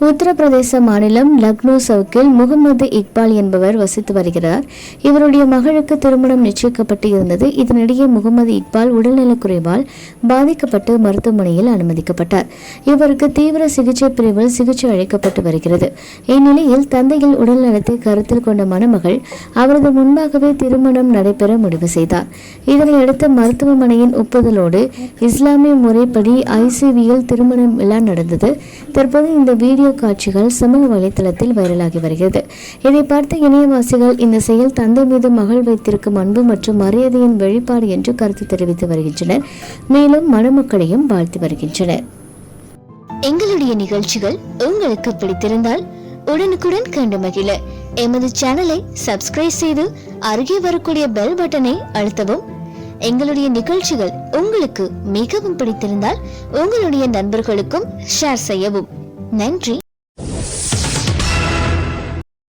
உத்தரப்பிரதேச மாநிலம் லக்னோ சவுக்கில் முகமது இக்பால் என்பவர் வசித்து வருகிறார். இவருடைய மகளுக்கு திருமணம் நிச்சயிக்கப்பட்டு இருந்தது இதனிடையே முகமது இக்பால் உடல்நலக்குறைவால் பாதிக்கப்பட்டு மருத்துவமனையில் அனுமதிக்கப்பட்டார். இவருக்கு தீவிர சிகிச்சை பிரிவில் சிகிச்சை அளிக்கப்பட்டு வருகிறது. இந்நிலையில் தந்தையில் உடல்நலத்தை கருத்தில் கொண்ட மணமகள் அவரது முன்பாகவே திருமணம் நடைபெற முடிவு செய்தார். இதனையடுத்து மருத்துவமனையின் ஒப்புதலோடு இஸ்லாமிய முறைப்படி ஐசிவியில் திருமணம் விழா நடந்தது. தற்போது இந்த வீடியோ வீடியோ காட்சிகள் சமூக வலைதளத்தில் வைரலாகி வருகிறது. இதை பார்த்த இணையவாசிகள் இந்த செயல் தந்தை மீது மகள் வைத்திருக்கும் அன்பு மற்றும் மரியாதையின் வெளிப்பாடு என்று கருத்து தெரிவித்து வருகின்றனர். மேலும் மணமக்களையும் வாழ்த்து வருகின்றனர். எங்களுடைய நிகழ்ச்சிகள் உங்களுக்கு பிடித்திருந்தால் உடனுக்குடன் கண்டு மகிழ. எமது சேனலை சப்ஸ்கிரைப் செய்து அருகே வரக்கூடிய பெல் பட்டனை அழுத்தவும். எங்களுடைய நிகழ்ச்சிகள் உங்களுக்கு மிகவும் பிடித்திருந்தால் உங்களுடைய நண்பர்களுக்கும் ஷேர் செய்யவும். நன்றி.